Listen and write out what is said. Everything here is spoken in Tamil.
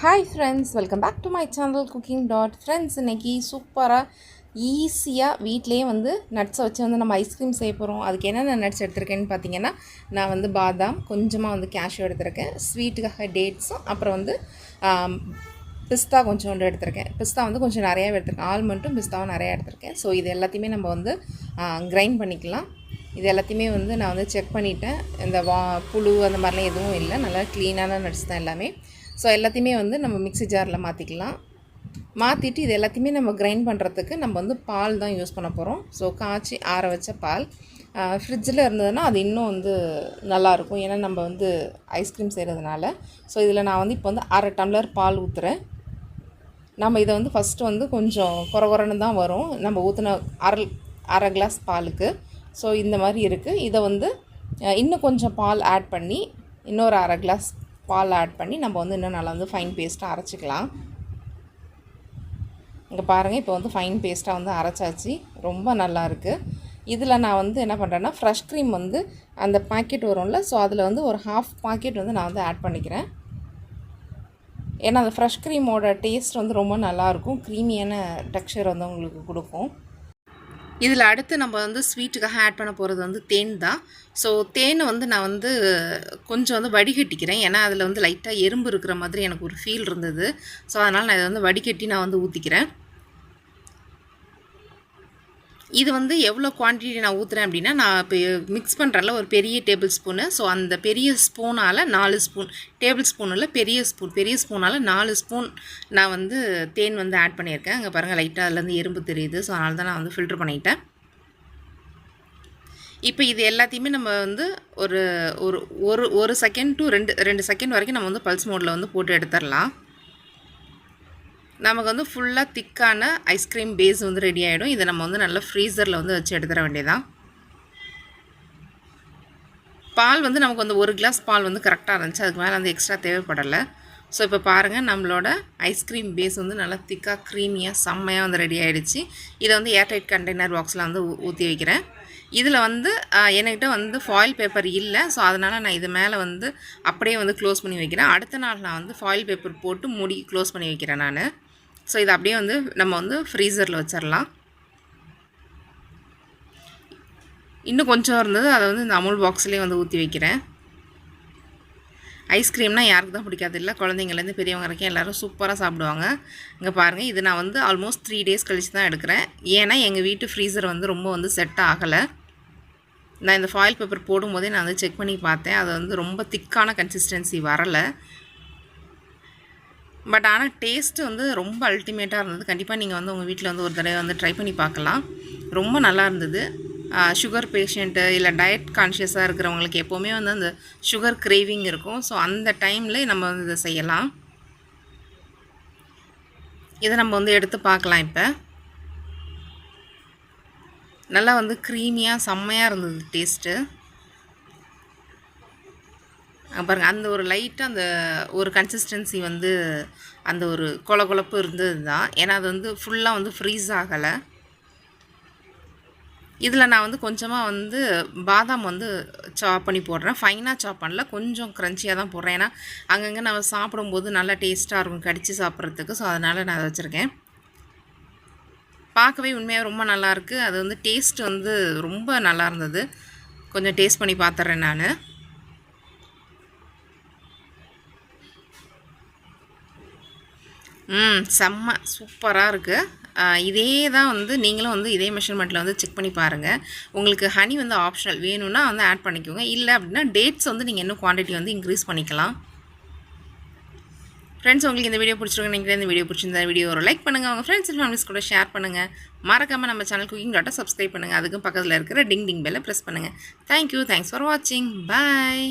Hi friends welcome back to my channel cooking dot friends இன்றைக்கி சூப்பராக ஈஸியாக வீட்லேயே வந்து நட்ஸை வச்சு வந்து நம்ம ஐஸ்கிரீம் செய்ய போகிறோம் அதுக்கு என்னென்ன நட்ஸ் எடுத்திருக்கேன்னு பார்த்தீங்கன்னா நான் வந்து பாதாம் கொஞ்சமாக வந்து கேஷ்யூ எடுத்திருக்கேன். ஸ்வீட்டுக்காக டேட்ஸும் அப்புறம் வந்து பிஸ்தா கொஞ்சோண்டு எடுத்திருக்கேன். பிஸ்தா வந்து கொஞ்சம் நிறையாவே எடுத்திருக்கேன். ஆல்மண்ட்டும் பிஸ்தாவும் நிறையா எடுத்திருக்கேன். ஸோ இது எல்லாத்தையுமே நம்ம வந்து கிரைண்ட் பண்ணிக்கலாம். இது எல்லாத்தையுமே வந்து நான் வந்து செக் பண்ணிவிட்டேன் இந்த வா புழு அந்த மாதிரிலாம் எதுவும் இல்லை. நல்லா க்ளீனான நட்ஸ் தான் எல்லாமே. ஸோ எல்லாத்தையுமே வந்து நம்ம மிக்ஸி ஜாரில் மாற்றிக்கலாம் மாற்றிட்டு இது எல்லாத்தையுமே நம்ம கிரைண்ட் பண்ணுறதுக்கு நம்ம வந்து பால் தான் யூஸ் பண்ண போகிறோம் ஸோ காய்ச்சி ஆற வச்ச பால். ஃப்ரிட்ஜில் இருந்ததுன்னா அது இன்னும் வந்து நல்லாயிருக்கும் ஏன்னா நம்ம வந்து ஐஸ்கிரீம் செய்கிறதுனால ஸோ இதில் நான் வந்து இப்போ வந்து அரை டம்ளர் பால் ஊற்றுறேன் நம்ம இதை வந்து ஃபஸ்ட்டு வந்து கொஞ்சம் குறகுறன்னு தான் வரும். நம்ம ஊற்றின அரை அரை கிளாஸ் பாலுக்கு. ஸோ இந்த மாதிரி இருக்குது இதை வந்து இன்னும் கொஞ்சம் பால் ஆட் பண்ணி இன்னொரு அரை கிளாஸ் பால் ஆட் பண்ணி நம்ம வந்து இன்னும் நல்லா வந்து ஃபைன் பேஸ்ட்டாக அரைச்சிக்கலாம். இங்கே பாருங்கள் இப்போ வந்து ஃபைன் பேஸ்ட்டாக வந்து அரைச்சாச்சு. ரொம்ப நல்லாயிருக்கு இதில் நான் வந்து என்ன பண்ணுறேன்னா ஃப்ரெஷ் க்ரீம் வந்து அந்த பாக்கெட் வரும்ல ஸோ அதில் வந்து ஒரு ஹாஃப் பாக்கெட் வந்து நான் வந்து ஆட் பண்ணிக்கிறேன். ஏன்னா அந்த ஃப்ரெஷ் க்ரீமோட டேஸ்ட் வந்து ரொம்ப நல்லாயிருக்கும் க்ரீமியான டெக்ஸ்சர் வந்து உங்களுக்கு கொடுக்கும். இதில் அடுத்து நம்ம வந்து ஸ்வீட்டுக்காக ஆட் பண்ண போகிறது வந்து தேன் தான். ஸோ தேனை வந்து நான் வந்து கொஞ்சம் வந்து வடிகட்டிக்கிறேன். ஏன்னா அதில் வந்து லைட்டாக எறும்பு இருக்கிற மாதிரி எனக்கு ஒரு ஃபீல் இருந்தது. ஸோ அதனால் நான் இதை வந்து வடிகட்டி நான் வந்து ஊற்றிக்கிறேன் இது வந்து எவ்வளோ குவான்டிட்டி நான் ஊற்றுறேன் அப்படின்னா நான் இப்போ மிக்ஸ் பண்ணுறல ஒரு பெரிய டேபிள் ஸ்பூனு ஸோ அந்த பெரிய ஸ்பூனால் நாலு ஸ்பூன் டேபிள் ஸ்பூனில் பெரிய ஸ்பூன் பெரிய ஸ்பூனால் நாலு ஸ்பூன் நான் வந்து தேன் வந்து ஆட் பண்ணியிருக்கேன். அங்கே பாருங்கள் லைட்டாக அதுலேருந்து எறும்பு தெரியுது ஸோ அதனால தான் நான் வந்து ஃபில்ட்ரு பண்ணிட்டேன். இப்போ இது எல்லாத்தையுமே நம்ம வந்து ஒரு ஒரு ஒரு ஒரு செகண்ட் டு ரெண்டு ரெண்டு செகண்ட் வரைக்கும் நம்ம வந்து பல்ஸ் மோடில் வந்து போட்டு எடுத்துடலாம். நமக்கு வந்து ஃபுல்லாக திக்கான ஐஸ்கிரீம் பேஸ் வந்து ரெடி ஆகிடும் இதை நம்ம வந்து நல்லா ஃப்ரீசரில் வந்து வச்சு எடுத்துட வேண்டியதான் பால் வந்து நமக்கு வந்து ஒரு கிளாஸ் பால் வந்து கரெக்டாக இருந்துச்சு. அதுக்கு மேலே வந்து எக்ஸ்ட்ரா தேவைப்படலை. ஸோ இப்போ பாருங்கள் நம்மளோட ஐஸ்கிரீம் பேஸ் வந்து நல்லா திக்காக க்ரீமியாக செம்மையாக வந்து ரெடி ஆகிடுச்சு இதை வந்து ஏர்டைட் கண்டெய்னர் பாக்ஸில் வந்து ஊற்றி வைக்கிறேன். இதில் வந்து என்கிட்ட வந்து ஃபாயில் பேப்பர் இல்லை. ஸோ அதனால் நான் இது மேலே வந்து அப்படியே வந்து க்ளோஸ் பண்ணி வைக்கிறேன். அடுத்த நாள் நான் வந்து ஃபாயில் பேப்பர் போட்டு மூடி க்ளோஸ் பண்ணி வைக்கிறேன் நான். ஸோ இதை அப்படியே வந்து நம்ம வந்து ஃப்ரீசரில் வச்சிடலாம் இன்னும் கொஞ்சம் இருந்தது அதை வந்து இந்த அமுல் பாக்ஸ்லேயே வந்து ஊற்றி வைக்கிறேன். ஐஸ்கிரீம்னால் யாருக்கு தான் பிடிக்காது. இல்லை குழந்தைங்கள்லேருந்து பெரியவங்க வரைக்கும் எல்லோரும் சூப்பராக சாப்பிடுவாங்க. இங்கே பாருங்கள் இது நான் வந்து ஆல்மோஸ்ட் த்ரீ டேஸ் கழித்து தான் எடுக்கிறேன். ஏன்னா எங்கள் வீட்டு ஃப்ரீசர் வந்து ரொம்ப வந்து செட் ஆகலை. நான் இந்த ஃபாயில் பேப்பர் போடும்போதே நான் வந்து செக் பண்ணி பார்த்தேன். அது வந்து ரொம்ப திக்கான கன்சிஸ்டன்சி வரலை. பட் ஆனால் டேஸ்ட்டு வந்து ரொம்ப அல்டிமேட்டாக இருந்தது. கண்டிப்பாக நீங்கள் வந்து உங்கள் வீட்டில் வந்து ஒரு தடவை வந்து ட்ரை பண்ணி பார்க்கலாம். ரொம்ப நல்லா இருந்தது. சுகர் பேஷண்ட்டு இல்லை டயட் கான்ஷியஸாக இருக்கிறவங்களுக்கு எப்போவுமே வந்து அந்த சுகர் கிரேவிங் இருக்கும். ஸோ அந்த டைமில் நம்ம வந்து இதை செய்யலாம். இதை நம்ம வந்து எடுத்து பார்க்கலாம் இப்போ. நல்லா வந்து க்ரீமியாக செம்மையாக இருந்தது டேஸ்ட்டு பாருங்கள் அந்த ஒரு லைட்டாக அந்த ஒரு கன்சிஸ்டன்சி வந்து அந்த ஒரு கொல கொலப்பு இருந்தது தான் ஏன்னா அது வந்து ஃபுல்லாக வந்து ஃப்ரீஸ் ஆகலை. இதில் நான் வந்து கொஞ்சமாக வந்து பாதாம் வந்து சாப் பண்ணி போடுறேன். ஃபைனாக சாப் பண்ணல கொஞ்சம் க்ரன்ச்சியாக தான் போடுறேன். ஏன்னா அங்கங்கே நம்ம சாப்பிடும்போது நல்லா டேஸ்ட்டாக இருக்கும் கடித்து சாப்பிட்றதுக்கு. ஸோ அதனால் நான் அதை வச்சுருக்கேன். பார்க்கவே உண்மையாக ரொம்ப நல்லாயிருக்கு அது வந்து டேஸ்ட் வந்து ரொம்ப நல்லா இருந்தது. கொஞ்சம் டேஸ்ட் பண்ணி பார்த்துட்றேன் நான். ம் செம்ம சூப்பராக இருக்குது இதே தான் வந்து நீங்களும் வந்து இதே மெஷர்மெண்ட்டில் வந்து செக் பண்ணி பாருங்கள் உங்களுக்கு ஹனி வந்து ஆப்ஷனல் வேணும்னா வந்து ஆட் பண்ணிக்கோங்க. இல்லை அப்படின்னா டேட்ஸ் வந்து நீங்கள் இன்னும் குவான்டிட்டி வந்து இன்க்ரீஸ் பண்ணிக்கலாம். ஃப்ரெண்ட்ஸ் உங்களுக்கு இந்த வீடியோ பிடிச்சிருக்கு நீங்கள் இந்த வீடியோ பிடிச்சிருந்தா வீடியோ ஒரு லைக் பண்ணுங்கள் உங்கள் ஃப்ரெண்ட்ஸ் ஃபேமிலிஸ் கூட ஷேர் பண்ணுங்கள் மறக்காமல் நம்ம சேனல் குக்கிங் டாட்டை சப்ஸ்கிரைப் பண்ணுங்கள் அதுக்கும் பக்கத்தில் இருக்கிற டிங் டிங் பெல்லை ப்ரெஸ் பண்ணுங்கள் தேங்க்யூ தேங்க்ஸ் ஃபார் வாட்சிங் பாய்